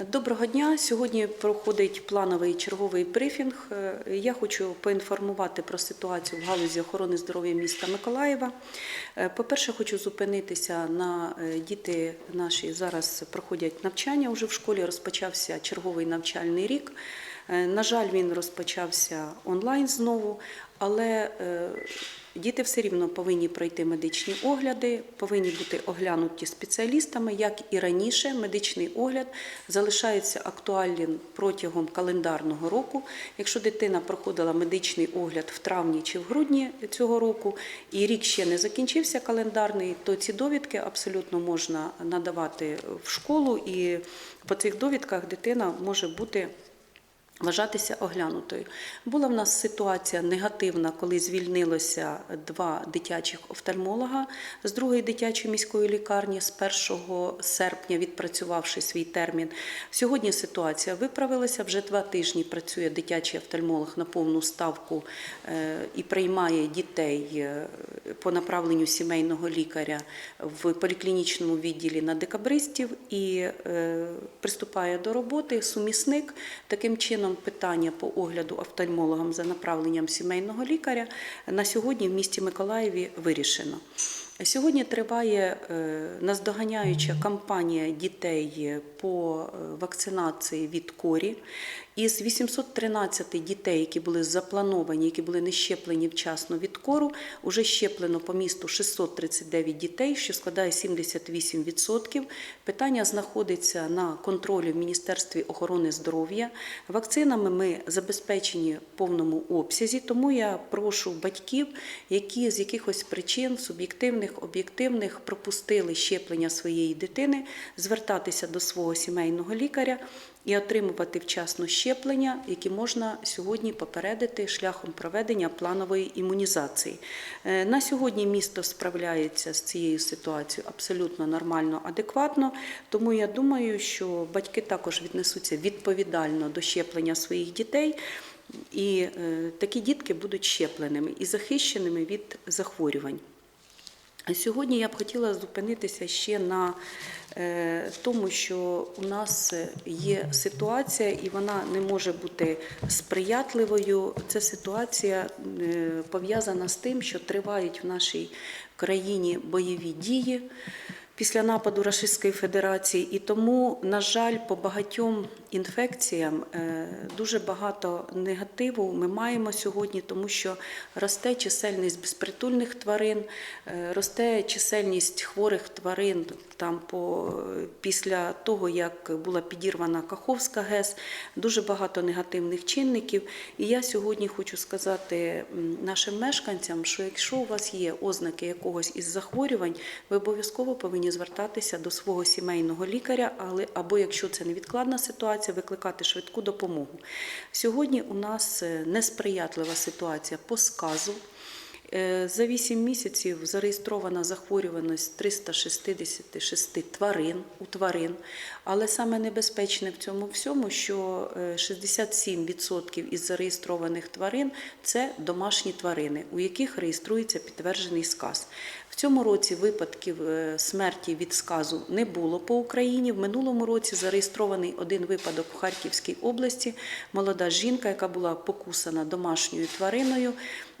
Доброго дня. Сьогодні проходить плановий черговий брифінг. Е, Я хочу поінформувати про ситуацію в галузі охорони здоров'я міста Миколаєва. Е, По-перше, хочу зупинитися на е, діти наші зараз проходять навчання уже в школі. Розпочався черговий навчальний рік. На жаль, він розпочався онлайн знову, але діти все рівно повинні пройти медичні огляди, повинні бути оглянуті спеціалістами, як і раніше. Медичний огляд залишається актуальним протягом календарного року. Якщо дитина проходила медичний огляд в травні чи в грудні цього року, і рік ще не закінчився календарний, то ці довідки абсолютно можна надавати в школу, і по цих довідках дитина може бути. Вважатися оглянутою. Була в нас ситуація негативна, коли звільнилося два дитячих офтальмолога з другої дитячої міської лікарні з 1 серпня, відпрацювавши свій термін. Сьогодні ситуація виправилася. Вже два тижні працює дитячий офтальмолог на повну ставку е, і приймає дітей е, по направленню сімейного лікаря в поліклінічному відділі на декабристів і е, приступає до роботи сумісник. Таким чином, питання по огляду офтальмологам за направленням сімейного лікаря на сьогодні в місті Миколаєві вирішено. Сьогодні триває е, наздоганяюча кампанія дітей по е, вакцинації від корі. Із 813 дітей, які були заплановані, які були не щеплені вчасно від кору, уже щеплено по місту 639 дітей, що складає 78%. Питання знаходиться на контролі в Міністерстві охорони здоров'я. Вакцинами ми забезпечені в повному обсязі, тому я прошу батьків, які з якихось причин суб'єктивних, об'єктивних пропустили щеплення своєї дитини, звертатися до свого сімейного лікаря і отримувати вчасно щеплення, які можна сьогодні попередити шляхом проведення планової імунізації. Е, На сьогодні місто справляється з цією ситуацією абсолютно нормально, адекватно. Тому я думаю, що батьки також віднесуться відповідально до щеплення своїх дітей. І е, такі дітки будуть щепленими і захищеними від захворювань. Сьогодні я б хотіла зупинитися ще на тому, що у нас є ситуація, і вона не може бути сприятливою. Це ситуація е, пов'язана з тим, що тривають в нашій країні бойові дії. Після нападу Рашистської Федерації, і тому, на жаль, по багатьом інфекціям е, дуже багато негативу ми маємо сьогодні, тому що росте чисельність безпритульних тварин, е, росте чисельність хворих тварин там по після того, як була підірвана Каховська ГЕС, дуже багато негативних чинників. І я сьогодні хочу сказати нашим мешканцям, що якщо у вас є ознаки якогось із захворювань, ви обов'язково повинні звертатися до свого сімейного лікаря, але або якщо це невідкладна ситуація, викликати швидку допомогу. Сьогодні у нас е, несприятлива ситуація по сказу. Е, За 8 місяців зареєстрована захворюваність 366 тварин у тварин. Але саме небезпечне в цьому всьому, що е, 67% із зареєстрованих тварин це домашні тварини, у яких реєструється підтверджений сказ. В цьому році випадків е, смерті від сказу не було по Україні. В минулому році зареєстрований один випадок в Харківській області. Молода жінка, яка була покусана домашньою твариною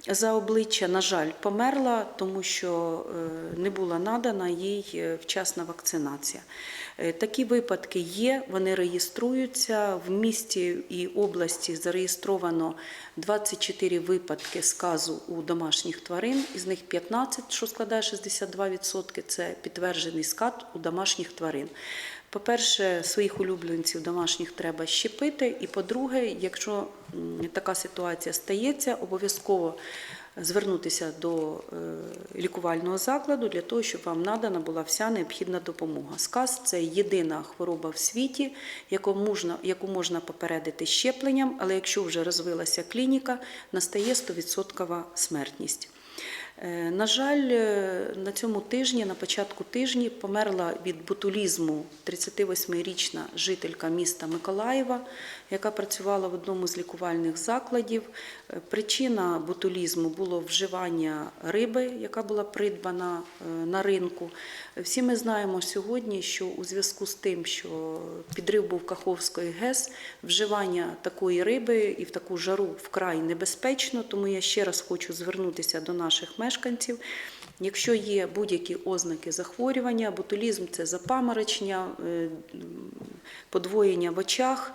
за обличчя, на жаль, померла, тому що е, не була надана їй е, вчасна вакцинація. Е, Такі випадки є, вони реєструються. В місті і області зареєстровано 24 випадки сказу у домашніх тварин, із них 15, що складає 62%, це підтверджений скат у домашніх тварин. По-перше, своїх улюбленців домашніх треба щепити. І по-друге, якщо така ситуація стається, обов'язково звернутися до е, лікувального закладу для того, щоб вам надана була вся необхідна допомога. Сказ це єдина хвороба в світі, яку можна, яку можна попередити щепленням, але якщо вже розвилася клініка, настає 100% смертність. Е, На жаль, е, на цьому тижні, на початку тижні, померла від ботулізму 38-річна жителька міста Миколаєва, яка працювала в одному з лікувальних закладів. Е, Причина ботулізму було вживання риби, яка була придбана на ринку. Всі ми знаємо сьогодні, що у зв'язку з тим, що підрив був Каховської ГЕС, вживання такої риби і в таку жару вкрай небезпечно. Тому я ще раз хочу звернутися до наших мешканців. Якщо є будь-які ознаки захворювання, ботулізм це запаморочення, е, подвоєння в очах,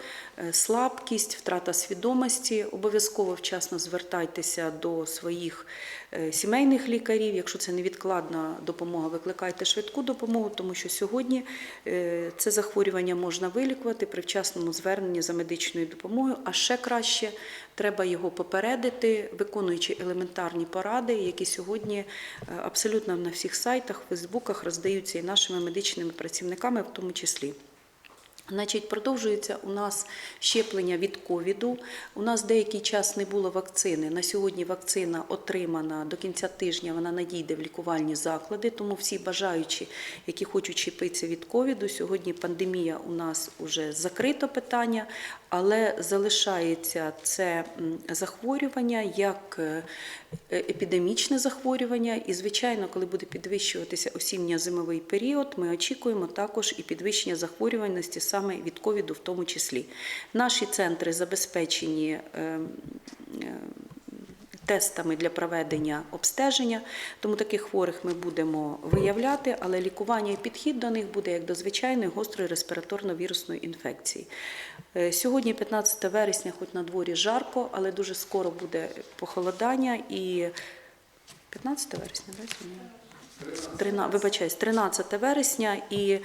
слабкість, втрата свідомості, обов'язково вчасно звертайтеся до своїх е, сімейних лікарів. Якщо це невідкладна допомога, викликайте швидку допомогу, тому що сьогодні е, це захворювання можна вилікувати при вчасному зверненні за медичною допомогою, а ще краще треба його попередити, виконуючи елементарні поради, які сьогодні е, абсолютно на всіх сайтах, фейсбуках роздаються і нашими медичними працівниками, в тому числі. Значить, продовжується у нас щеплення від ковіду. У нас деякий час не було вакцини. На сьогодні вакцина отримана до кінця тижня. Вона надійде в лікувальні заклади. Тому всі бажаючі, які хочуть щепитися від ковіду, сьогодні пандемія у нас вже закрито питання, але залишається це захворювання як е, епідемічне захворювання. І, звичайно, коли буде підвищуватися осінньо-зимовий період, ми очікуємо також і підвищення захворюваності саме від ковіду, в тому числі. Наші центри забезпечені. е, е, Тестами для проведення обстеження, тому таких хворих ми будемо виявляти, але лікування і підхід до них буде як до звичайної гострої респіраторно-вірусної інфекції. Е, Сьогодні, 15 вересня, хоч на дворі жарко, але дуже скоро буде похолодання і 15 вересня? 13, вибачаюсь, 13 вересня, і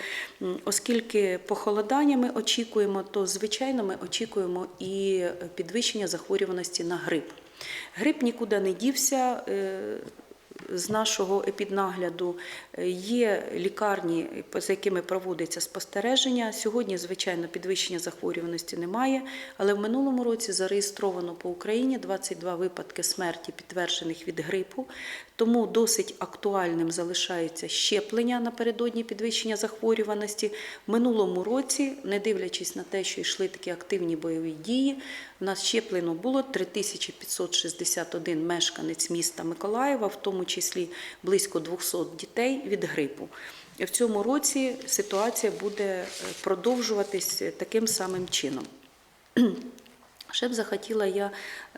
оскільки похолодання ми очікуємо, то звичайно ми очікуємо і підвищення захворюваності на грип. Грип нікуди не дівся. е, З нашого епіднагляду Е, є лікарні, за якими проводиться спостереження. Сьогодні, звичайно, підвищення захворюваності немає, але в минулому році зареєстровано по Україні 22 випадки смерті, підтверджених від грипу. Тому досить актуальним залишається щеплення напередодні підвищення захворюваності. В минулому році, не дивлячись на те, що йшли такі активні бойові дії, у нас щеплено було 3561 мешканець міста Миколаєва, в тому числі близько 200 дітей від грипу. В цьому році ситуація буде е, продовжуватись таким самим чином. Ще б захотіла я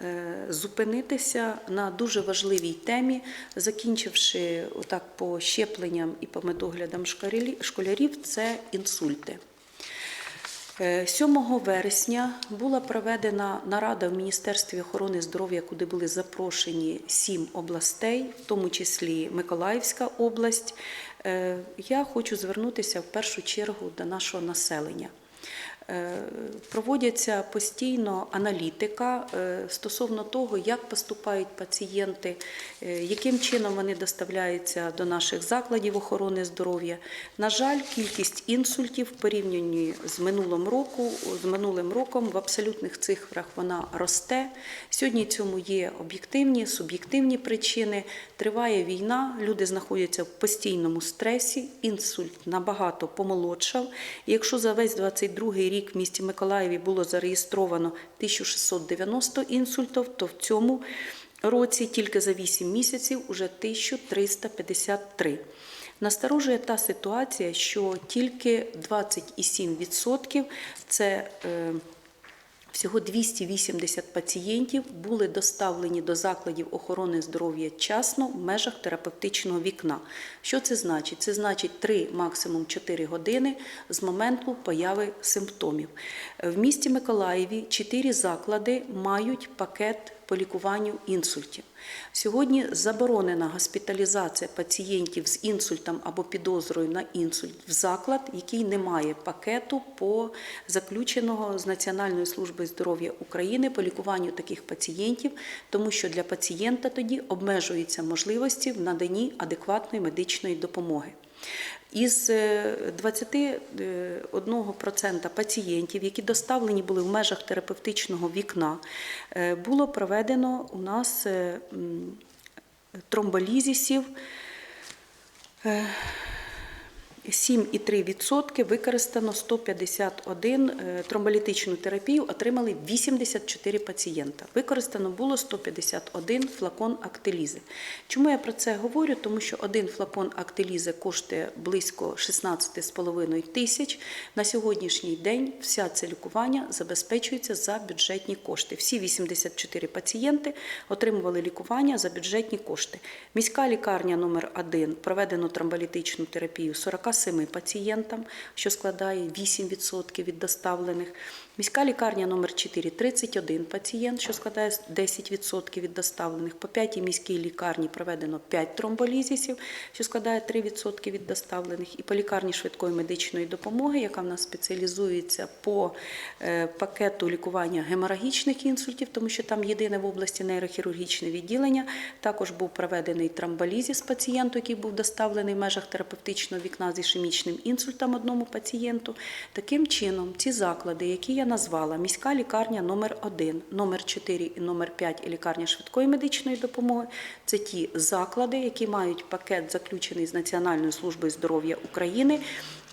е, зупинитися на дуже важливій темі, закінчивши отак по щепленням і по медоглядам школярів, це інсульти. Е, 7 вересня була проведена нарада в Міністерстві охорони здоров'я, куди були запрошені сім областей, в тому числі Миколаївська область. Е, Я хочу звернутися в першу чергу до нашого населення. Е, Проводяться постійно аналітика е, стосовно того, як поступають пацієнти, е, яким чином вони доставляються до наших закладів охорони здоров'я. На жаль, кількість інсультів порівнянні з минулим року, з минулим роком в абсолютних цифрах вона росте. Сьогодні цьому є об'єктивні, суб'єктивні причини. Триває війна, люди знаходяться в постійному стресі, інсульт набагато помолодшав. Якщо за весь 22 рік в місті Миколаєві було зареєстровано 1690 інсультів, то в цьому році тільки за 8 місяців уже 1353. Насторожує та ситуація, що тільки 27% це е, Всього 280 пацієнтів були доставлені до закладів охорони здоров'я вчасно в межах терапевтичного вікна. Що це значить? Це значить 3, максимум 4 години з моменту появи симптомів. В місті Миколаєві 4 заклади мають пакет по лікуванню інсультів. Сьогодні заборонена госпіталізація пацієнтів з інсультом або підозрою на інсульт в заклад, який не має пакету по заключеного з Національної служби здоров'я України по лікуванню таких пацієнтів, тому що для пацієнта тоді обмежуються можливості в наданні адекватної медичної допомоги. Із е, 21% пацієнтів, які доставлені були в межах терапевтичного вікна, е, було проведено у нас е, тромболізісів. 7,3% використано 151 е, тромболітичну терапію отримали 84 пацієнта. Використано було 151 флакон актилізи. Чому я про це говорю? Тому що один флакон актилізи коштує близько 16,5 тисяч. На сьогоднішній день вся це лікування забезпечується за бюджетні кошти. Всі 84 пацієнти отримували лікування за бюджетні кошти. Міська лікарня номер 1 проведено тромболітичну терапію 47 пацієнтам, що складає 8% від доставлених. Міська лікарня номер 4 31 пацієнт, що складає 10% від доставлених. По п'ятій міській лікарні проведено 5 тромболізісів, що складає 3% від доставлених. І по лікарні швидкої медичної допомоги, яка в нас спеціалізується по е, пакету лікування геморагічних інсультів, тому що там єдине в області нейрохірургічне відділення. Також був проведений тромболізіс пацієнту, який був доставлений в межах терапевтичного вікна з ішемічним інсультом одному пацієнту. Таким чином, ці заклади, які я назвала, міська лікарня номер 1 номер 4 і номер 5 і лікарня швидкої медичної допомоги, це ті заклади, які мають пакет заключений з Національною службою здоров'я України.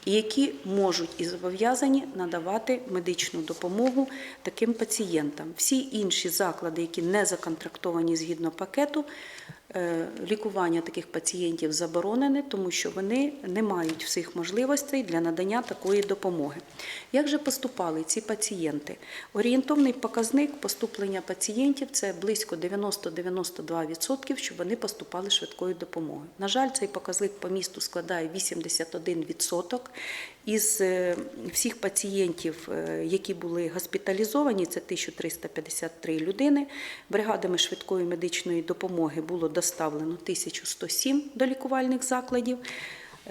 Які можуть і зобов'язані надавати медичну допомогу таким пацієнтам. Всі інші заклади, які не законтрактовані згідно пакету, лікування таких пацієнтів заборонене, тому що вони не мають всіх можливостей для надання такої допомоги. Як же поступали ці пацієнти? Орієнтовний показник поступлення пацієнтів це близько 90-92%, щоб вони поступали швидкою допомогою. На жаль, цей показник по місту складає 81%. Із е, всіх пацієнтів, е, які були госпіталізовані, це 1353 людини. Бригадами швидкої медичної допомоги було доставлено 1107 до лікувальних закладів.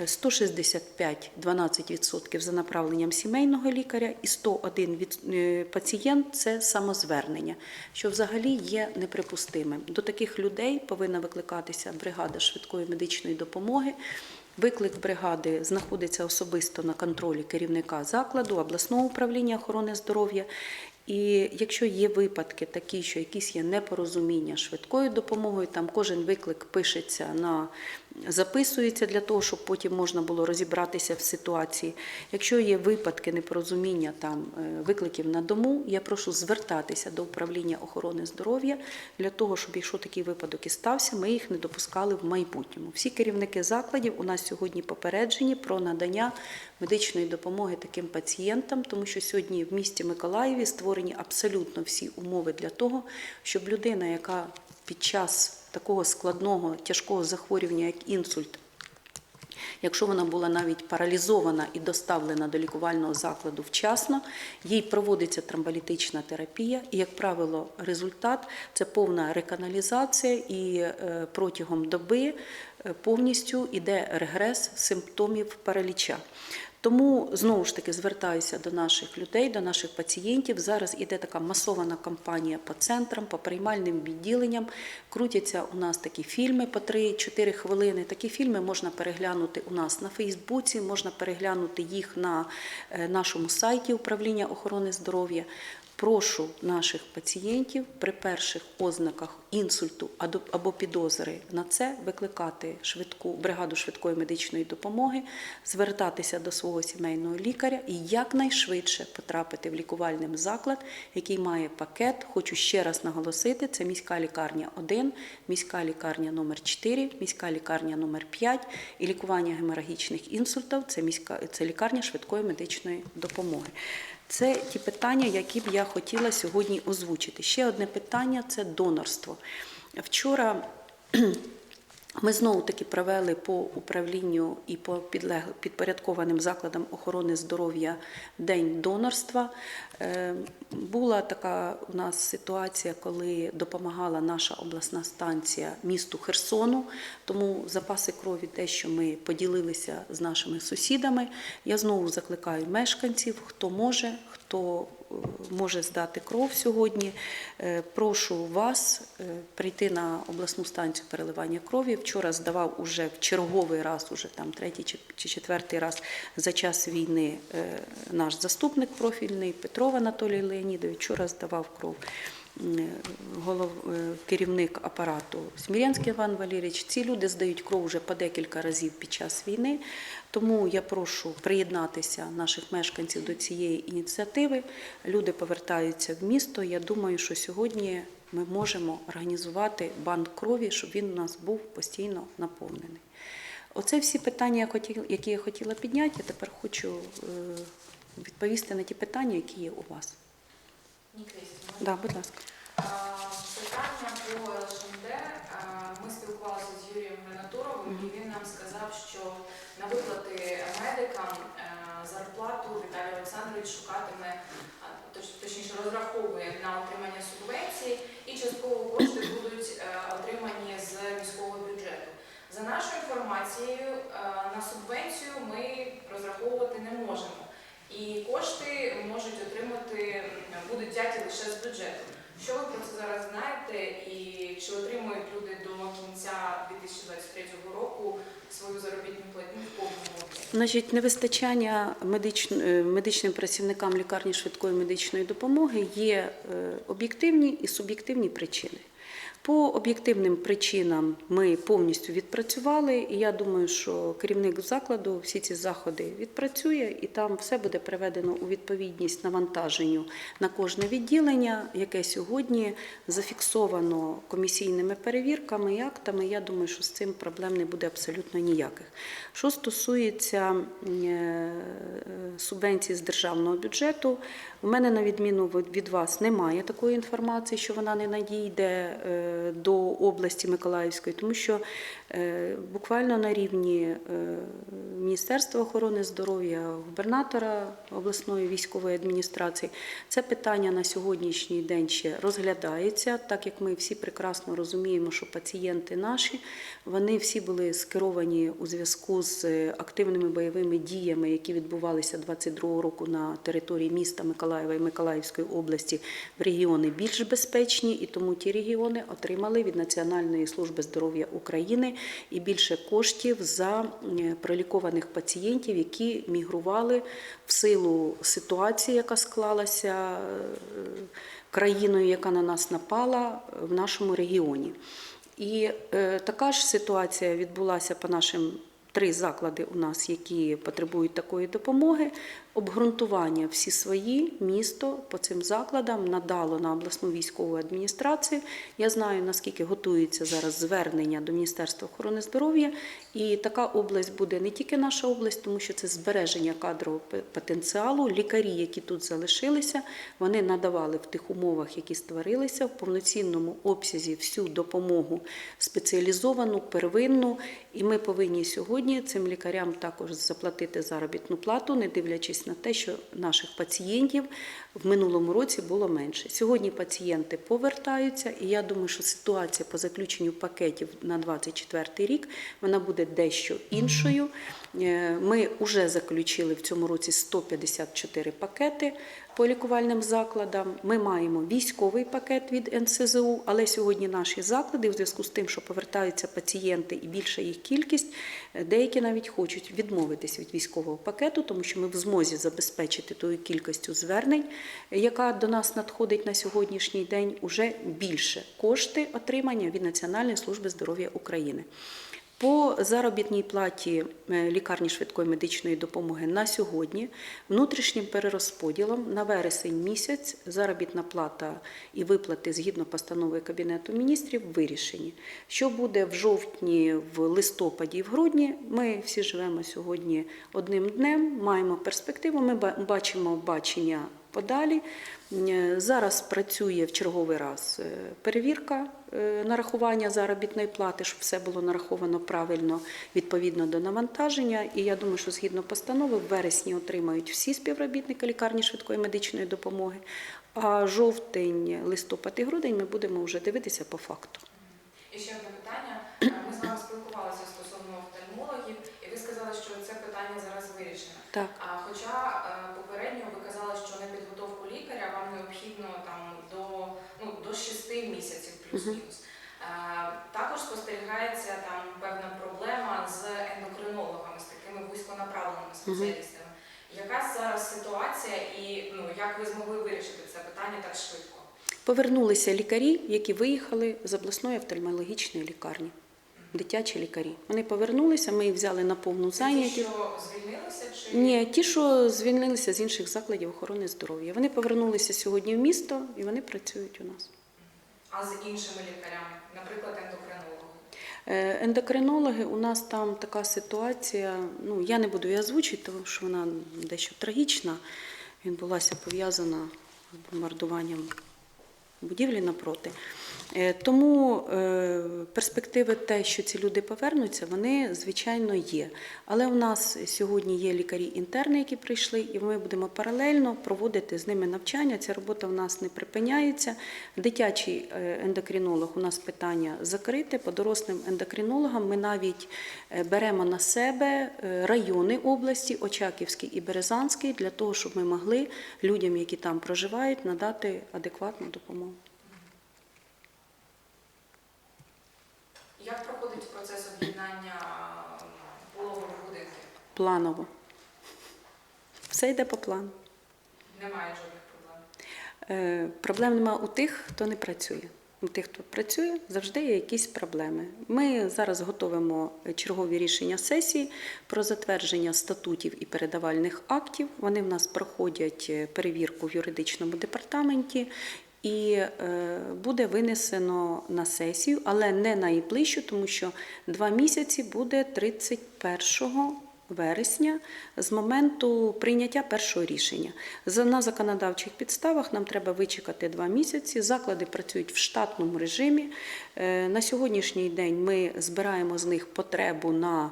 Е, 165 12% за направленням сімейного лікаря і 101 від- е, пацієнт це самозвернення, що взагалі є неприпустимим. До таких людей повинна викликатися бригада швидкої медичної допомоги. Виклик бригади знаходиться особисто на контролі керівника закладу, обласного управління охорони здоров'я. І якщо є випадки такі, що якісь є непорозуміння швидкою допомогою, там кожен виклик пишеться на записується для того, щоб потім можна було розібратися в ситуації. Якщо є випадки непорозуміння там е, викликів на дому, я прошу звертатися до управління охорони здоров'я для того, щоб якщо такий випадок і стався, ми їх не допускали в майбутньому. Всі керівники закладів у нас сьогодні попереджені про надання медичної допомоги таким пацієнтам, тому що сьогодні в місті Миколаєві створені абсолютно всі умови для того, щоб людина, яка під час такого складного тяжкого захворювання, як інсульт, Якщо вона була навіть паралізована і доставлена до лікувального закладу вчасно, їй проводиться тромболітична терапія, і, як правило, результат це повна реканалізація, і е, протягом доби е, повністю йде регрес симптомів параліча. Тому знову ж таки звертаюся до наших людей, до наших пацієнтів. Зараз іде така масована кампанія по центрам, по приймальним відділенням. Крутяться у нас такі фільми по 3-4 хвилини. Такі фільми можна переглянути у нас на Фейсбуці, можна переглянути їх на е, нашому сайті управління охорони здоров'я. Прошу наших пацієнтів при перших ознаках інсульту або підозри на це викликати швидку бригаду швидкої медичної допомоги, звертатися до свого сімейного лікаря і якнайшвидше потрапити в лікувальний заклад, який має пакет. Хочу ще раз наголосити: це міська лікарня 1, міська лікарня номер 4, міська лікарня номер 5 і лікування геморагічних інсультів це міська це лікарня швидкої медичної допомоги. Це ті питання, які б я хотіла сьогодні озвучити. Ще одне питання це донорство. Вчора ми знову таки провели по управлінню і по підпорядкованим закладам охорони здоров'я День донорства. Е, Була така у нас ситуація, коли допомагала наша обласна станція місту Херсону. Тому запаси крові, те, що ми поділилися з нашими сусідами. Я знову закликаю мешканців, хто може, хто може здати кров сьогодні. Е, Прошу вас е, прийти на обласну станцію переливання крові. Вчора здавав уже в черговий раз, уже там третій чи- четвертий раз за час війни е, наш заступник профільний Петров Анатолій Леонідович. Вчора здавав кров. Голов, е, керівник апарату Смірянський Іван Валерійович. Ці люди здають кров вже по декілька разів під час війни. Тому я прошу приєднатися наших мешканців до цієї ініціативи. Люди повертаються в місто. Я думаю, що сьогодні ми можемо організувати банк крові, щоб він у нас був постійно наповнений. Оце всі питання, які я хотіла підняти. Я тепер хочу е, відповісти на ті питання, які є у вас. Да, будь ласка. Питання про ЛШМД. Ми спілкувалися з Юрієм Гранатуровим, і він нам сказав, що на виплати медикам е, зарплату Віталій Олександрович шукатиме, точніше розраховує на отримання субвенції, і частково кошти будуть е, отримані з міського бюджету. За нашою інформацією, е, на субвенцію ми розраховувати не можемо. І кошти можуть отримати, будуть взяті лише з бюджету. Що ви про це зараз знаєте і чи отримують люди до кінця 2023 року свою заробітну платню в повному? Значить, невистачання е, медичним працівникам лікарні швидкої медичної допомоги є е, об'єктивні і суб'єктивні причини. По об'єктивним причинам ми повністю відпрацювали, і я думаю, що керівник закладу всі ці заходи відпрацює, і там все буде приведено у відповідність навантаженню на кожне відділення, яке сьогодні зафіксовано комісійними перевірками і актами. Я думаю, що з цим проблем не буде абсолютно ніяких. Що стосується е, субвенцій з державного бюджету, у мене, на відміну від вас, немає такої інформації, що вона не надійде до області Миколаївської, тому що е, буквально на рівні е, Міністерства охорони здоров'я, губернатора обласної військової адміністрації це питання на сьогоднішній день ще розглядається, так як ми всі прекрасно розуміємо, що пацієнти наші вони всі були скеровані у зв'язку з активними бойовими діями, які відбувалися 22 року на території міста Миколаєва і Миколаївської області в регіони більш безпечні, і тому ті регіони отримали від Національної служби здоров'я України і більше коштів за пролікованих пацієнтів, які мігрували в силу ситуації, яка склалася е, країною, яка на нас напала в нашому регіоні. І е, така ж ситуація відбулася по нашим три заклади у нас, які потребують такої допомоги. Обґрунтування всі свої місто по цим закладам надало на обласну військову адміністрацію. Я знаю наскільки готується зараз звернення до Міністерства охорони здоров'я, і така область буде не тільки наша область, тому що це збереження кадрового потенціалу. Лікарі, які тут залишилися, вони надавали в тих умовах, які створилися, в повноцінному обсязі всю допомогу спеціалізовану, первинну. І ми повинні сьогодні цим лікарям також заплатити заробітну плату, не дивлячись на те, що наших пацієнтів в минулому році було менше. Сьогодні пацієнти повертаються, і я думаю, що ситуація по заключенню пакетів на 2024 рік вона буде дещо іншою. Е, Ми вже заключили в цьому році 154 пакети по лікувальним закладам. Ми маємо військовий пакет від НСЗУ, але сьогодні наші заклади, в зв'язку з тим, що повертаються пацієнти і більша їх кількість, е, деякі навіть хочуть відмовитись від військового пакету, тому що ми в змозі забезпечити тою кількістю звернень, яка до нас надходить на сьогоднішній день, уже більше кошти отримання від Національної служби здоров'я України. По заробітній платі е, лікарні швидкої медичної допомоги на сьогодні внутрішнім перерозподілом на вересень місяць заробітна плата і виплати згідно постанови Кабінету міністрів вирішені. Що буде в жовтні, в листопаді в грудні, ми всі живемо сьогодні одним днем, маємо перспективу, ми бачимо бачення подалі. Е, Зараз працює в черговий раз е, перевірка е, нарахування заробітної плати, щоб все було нараховано правильно відповідно до навантаження. І я думаю, що згідно постанови в вересні отримають всі співробітники лікарні швидкої медичної допомоги. А жовтень, листопад і грудень ми будемо вже дивитися по факту. І ще одне питання. Е, Ми з вами спілкувалися стосовно офтальмологів, і ви сказали, що це питання зараз вирішено. Так. А хоча е, попередньо ви казали, що на підготовку лікаря вам необхідно там до, ну, до 6 місяців плюс-мінус. Е, Також спостерігається там певна проблема з ендокринологами, з такими вузьконаправленими спеціалістами. Яка зараз ситуація і ну, як ви змогли вирішити це питання так швидко? Повернулися лікарі, які виїхали з обласної офтальмологічної лікарні. Дитячі лікарі. Вони повернулися, ми їх взяли на повну Ті, що звільнилися, чи Ні, ті, що звільнилися з інших закладів охорони здоров'я. Вони повернулися сьогодні в місто і вони працюють у нас. а з іншими лікарями, наприклад, ендокринологи? Е, Ендокринологи, у нас там така ситуація. Ну я не буду її озвучити, тому що вона дещо трагічна. Відбулася пов'язана з бомбардуванням будівлі напроти. Е, Тому е, перспективи те, що ці люди повернуться, вони звичайно є. Але у нас сьогодні є лікарі-інтерни, які прийшли, і ми будемо паралельно проводити з ними навчання. Ця робота в нас не припиняється. Дитячий е, ендокринолог у нас питання закрите. По дорослим ендокринологам ми навіть беремо на себе райони області, Очаківський і Березанський, для того, щоб ми могли людям, які там проживають, надати адекватну допомогу. Як проходить процес об'єднання пологових будинків? Планово. Все йде по плану. Немає жодних проблем. Е, Проблем нема у тих, хто не працює. У тих, хто працює, завжди є якісь проблеми. Ми зараз готуємо чергові рішення сесії про затвердження статутів і передавальних актів. Вони в нас проходять е, перевірку в юридичному департаменті. І е, буде винесено на сесію, але не найближчу, тому що два місяці буде 31 вересня з моменту прийняття першого рішення. На законодавчих підставах нам треба вичекати два місяці. Заклади працюють в штатному режимі. Е, На сьогоднішній день ми збираємо з них потребу на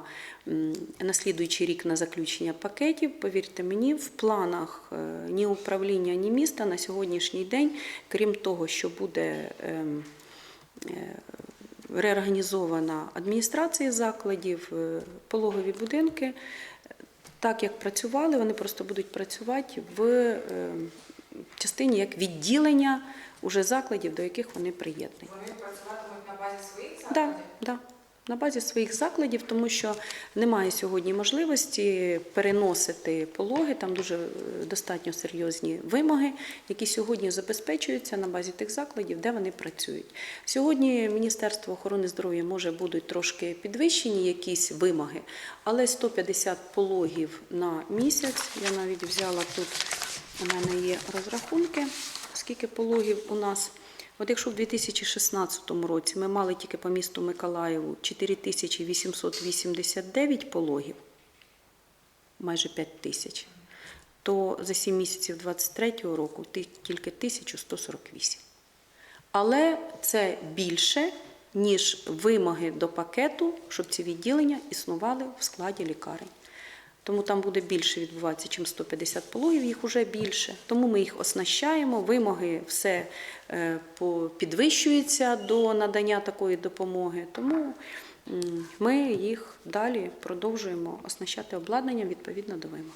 наслідуючий рік на заключення пакетів. Повірте мені, в планах е, ні управління, ні міста на сьогоднішній день, крім того, що буде ем, е, реорганізована адміністрація закладів, е, пологові будинки. Так як працювали, вони просто будуть працювати в е, частині як відділення уже закладів, до яких вони приєднані. Вони працюватимуть на базі своїх Да, закладів? да. На базі своїх закладів, тому що немає сьогодні можливості переносити пологи. Там дуже е, достатньо серйозні вимоги, які сьогодні забезпечуються на базі тих закладів, де вони працюють. Сьогодні Міністерство охорони здоров'я може будуть трошки підвищені якісь вимоги, але 150 пологів на місяць. Я навіть взяла тут. У мене є розрахунки, скільки пологів у нас. От якщо в 2016 році ми мали тільки по місту Миколаєву 4889 пологів, майже 5 тисяч, то за 7 місяців 2023 року тільки 1148. Але це більше, ніж вимоги до пакету, щоб ці відділення існували в складі лікарень. Тому там буде більше відбуватися, чим 150 пологів, їх вже більше. Тому ми їх оснащаємо, вимоги все е, підвищуються до надання такої допомоги. Тому ми їх далі продовжуємо оснащати обладнанням відповідно до вимог.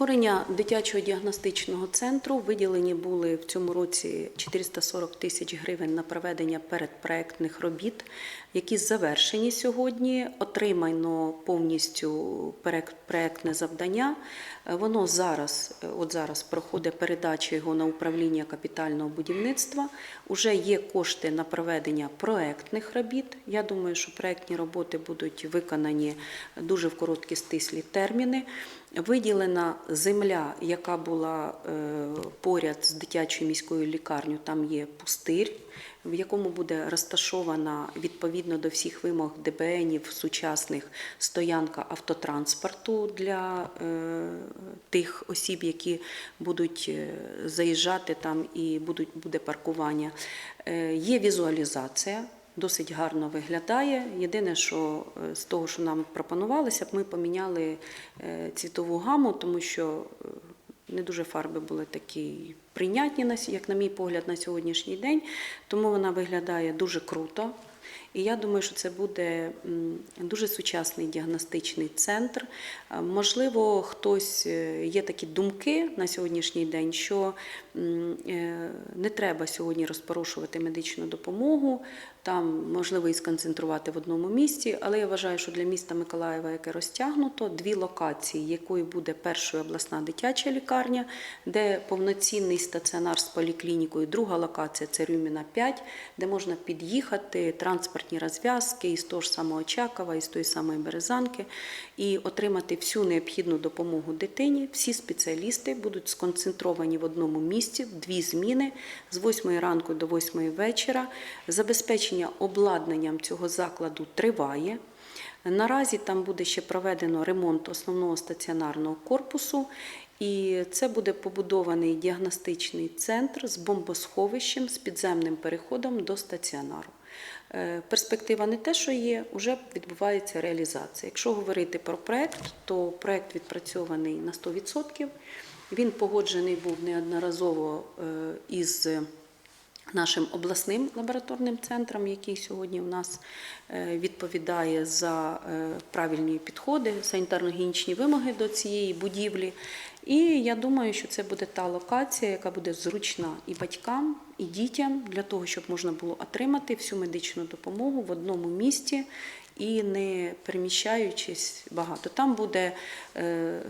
Створення дитячого діагностичного центру виділені були в цьому році 440 тисяч гривень на проведення передпроектних робіт, які завершені сьогодні. Отримано повністю проектне завдання. Воно зараз, от зараз проходить передача його на управління капітального будівництва. Уже є кошти на проведення проектних робіт. Я думаю, що проектні роботи будуть виконані дуже в короткі стислі терміни. Виділена земля, яка була е, поряд з дитячою міською лікарнею, там є пустир, в якому буде розташована відповідно до всіх вимог ДБНів сучасних стоянка автотранспорту для е, тих осіб, які будуть е, заїжджати там і будуть, буде паркування. Є візуалізація. Досить гарно виглядає. Єдине, що е, з того, що нам пропонувалося, ми поміняли е, цвітову гаму, тому що е, не дуже фарби були такі прийнятні, як на мій погляд, на сьогоднішній день. Тому вона виглядає дуже круто. І я думаю, що це буде дуже сучасний діагностичний центр. Можливо, хтось є такі думки на сьогоднішній день, що не треба сьогодні розпорошувати медичну допомогу, там можливо і сконцентрувати в одному місці. Але я вважаю, що для міста Миколаєва, яке розтягнуто, дві локації, якою буде першою обласна дитяча лікарня, де повноцінний стаціонар з поліклінікою. Друга локація це Рюміна 5, де можна під'їхати, транспортні розв'язки із того ж самого Чакова, із тої самої Березанки, і отримати всю необхідну допомогу дитині. Всі спеціалісти будуть сконцентровані в одному місці, в дві зміни з 8 ранку до 8 вечора. Забезпечення обладнанням цього закладу триває. Наразі там буде ще проведено ремонт основного стаціонарного корпусу, і це буде побудований діагностичний центр з бомбосховищем, з підземним переходом до стаціонару. Е, Перспектива не те, що є, вже відбувається реалізація. Якщо говорити про проект, то проект відпрацьований на 100%. Він погоджений був неодноразово е, із нашим обласним лабораторним центром, який сьогодні у нас е, відповідає за е, правильні підходи, санітарно-гігієнічні вимоги до цієї будівлі. І я думаю, що це буде та локація, яка буде зручна і батькам, і дітям для того, щоб можна було отримати всю медичну допомогу в одному місті і не переміщаючись багато. Там буде е,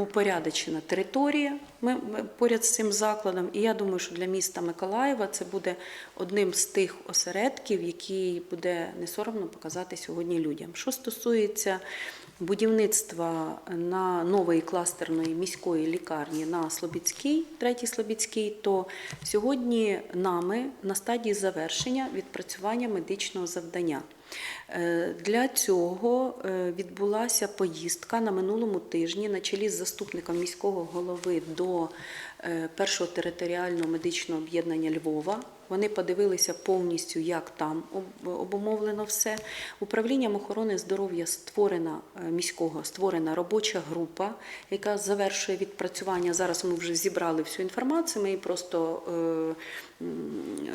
упорядочена територія ми, ми- поряд з цим закладом. І я думаю, що для міста Миколаєва це буде одним з тих осередків, який буде не соромно показати сьогодні людям. Що стосується будівництва на нової кластерної міської лікарні на Слобідській, третій Слобідській, то сьогодні нами на стадії завершення відпрацювання медичного завдання. Е, Для цього е, відбулася поїздка на минулому тижні на чолі з заступником міського голови до е, першого територіального медичного об'єднання Львова. Вони подивилися повністю, як там обумовлено все. Управлінням охорони здоров'я створена міського створена робоча група, яка завершує відпрацювання. Зараз ми вже зібрали всю інформацію. Ми просто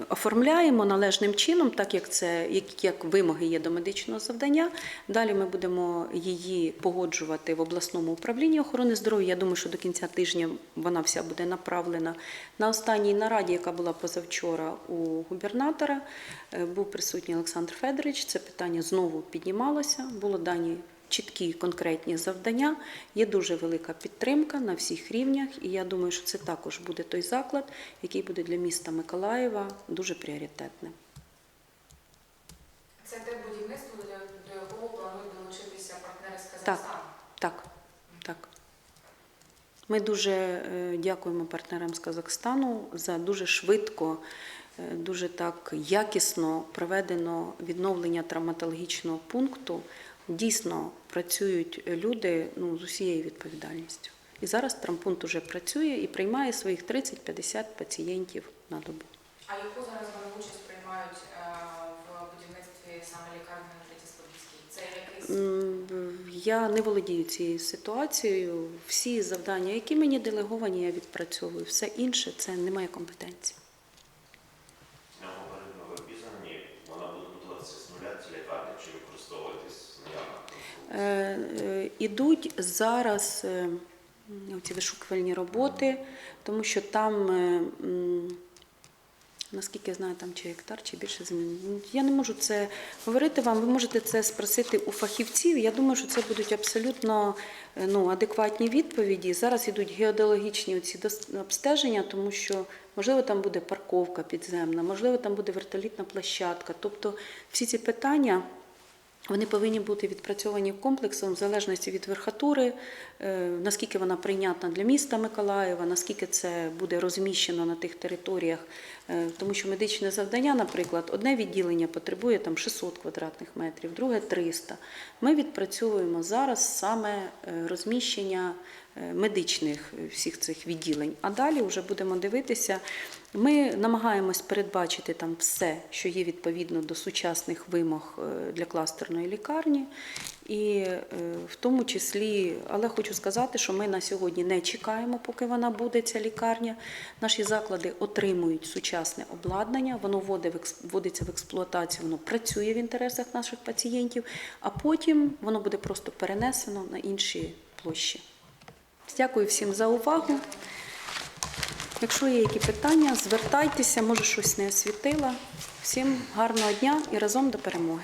оформляємо належним чином, так як це як, вимоги є до медичного завдання. Далі ми будемо її погоджувати в обласному управлінні охорони здоров'я. Я думаю, що до кінця тижня вона вся буде направлена на останній нараді, яка була позавчора у губернатора. е, Був присутній Олександр Федорович. Це питання знову піднімалося. Було дані чіткі конкретні завдання. Є дуже велика підтримка на всіх рівнях, і я думаю, що це також буде той заклад, який буде для міста Миколаєва дуже пріоритетним. Це те будівництво, до, якого планують долучитися партнери з Казахстану. Так, так. Ми дуже е, дякуємо партнерам з Казахстану за дуже швидко, е, дуже так якісно проведено відновлення травматологічного пункту. Дійсно працюють люди ну, з усією відповідальністю. І зараз травмпункт уже працює і приймає своїх 30-50 пацієнтів на добу. А яку зараз вони участь приймають е, в будівництві саме лікарні на Це якийсь Я не володію цією ситуацією. Всі завдання, які мені делеговані, я відпрацьовую. Все інше це не моя компетенція. На попередньо ви обізнані, вона буде будуватися з нуля ці лікарні чи використовуватись наявна Е, е, Ідуть зараз е, ці вишукувальні роботи, тому що там, е, наскільки знаю, там чи гектар, чи більше землі. Я не можу це говорити вам. Ви можете це спросити у фахівців. Я думаю, що це будуть абсолютно е, ну, адекватні відповіді. Зараз ідуть геодологічні оці обстеження, тому що можливо там буде парковка підземна, можливо, там буде вертолітна площадка. Тобто всі ці питання. Вони повинні бути відпрацьовані комплексом в залежності від верхатури, е, наскільки вона прийнятна для міста Миколаєва, наскільки це буде розміщено на тих територіях. Е, Тому що медичне завдання, наприклад, одне відділення потребує там 600 квадратних метрів, друге 300. Ми відпрацьовуємо зараз саме е, розміщення медичних е, всіх цих відділень. А далі вже будемо дивитися. Ми намагаємось передбачити там все, що є відповідно до сучасних вимог е, для кластерної лікарні. І е, в тому числі, але хочу сказати, що ми на сьогодні не чекаємо, поки вона буде, ця лікарня. Наші заклади отримують сучасне обладнання, воно вводиться в експлуатацію, воно працює в інтересах наших пацієнтів, а потім воно буде просто перенесено на інші площі. Дякую всім за увагу. Якщо є які питання, звертайтеся, може щось не освітила. Всім гарного дня і разом до перемоги.